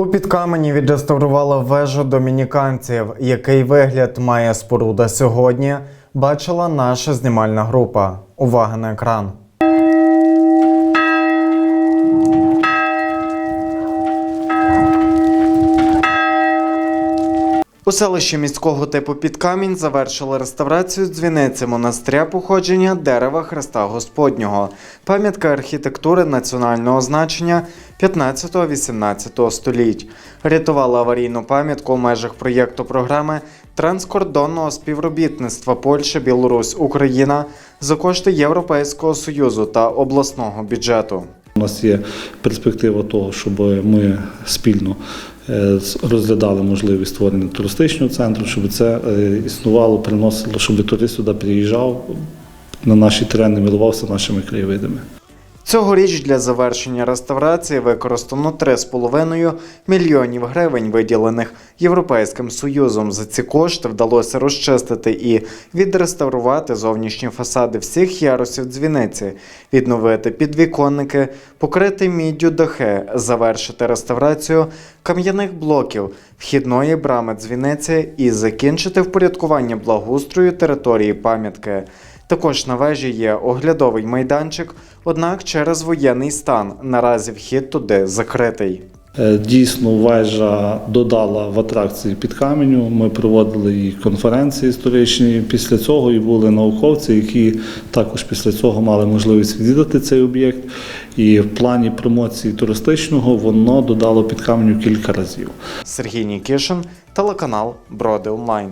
У підкамені відреставрувала вежу домініканців. Який вигляд має споруда сьогодні? Бачила наша знімальна група. Увага на екран. У селищі міського типу Підкамінь завершили реставрацію дзвіниці монастиря походження дерева Христа Господнього, пам'ятка архітектури національного значення 15-18 століть. Рятували аварійну пам'ятку у межах проєкту програми транскордонного співробітництва Польща, Білорусь, Україна за кошти Європейського союзу та обласного бюджету. У нас є перспектива того, щоб ми спільно е, розглядали можливість створення туристичного центру, щоб це е, існувало, приносило, щоб турист сюди приїжджав на наші терени, милувався нашими краєвидами. Цьогоріч для завершення реставрації використано 3,5 мільйонів гривень, виділених Європейським Союзом. За ці кошти вдалося розчистити і відреставрувати зовнішні фасади всіх ярусів дзвіниці, відновити підвіконники, покрити міддю дахи, завершити реставрацію кам'яних блоків, вхідної брами дзвіниці і закінчити впорядкування благоустрою території пам'ятки. Також на вежі є оглядовий майданчик, однак через воєнний стан наразі вхід туди закритий. Е, Дійсно, вежа додала в атракції під каменю. Ми проводили і конференції історичні. Після цього і були науковці, які також після цього мали можливість відвідати цей об'єкт. І в плані промоції туристичного воно додало під каменю кілька разів. Сергій Нікішин, телеканал Броди Онлайн.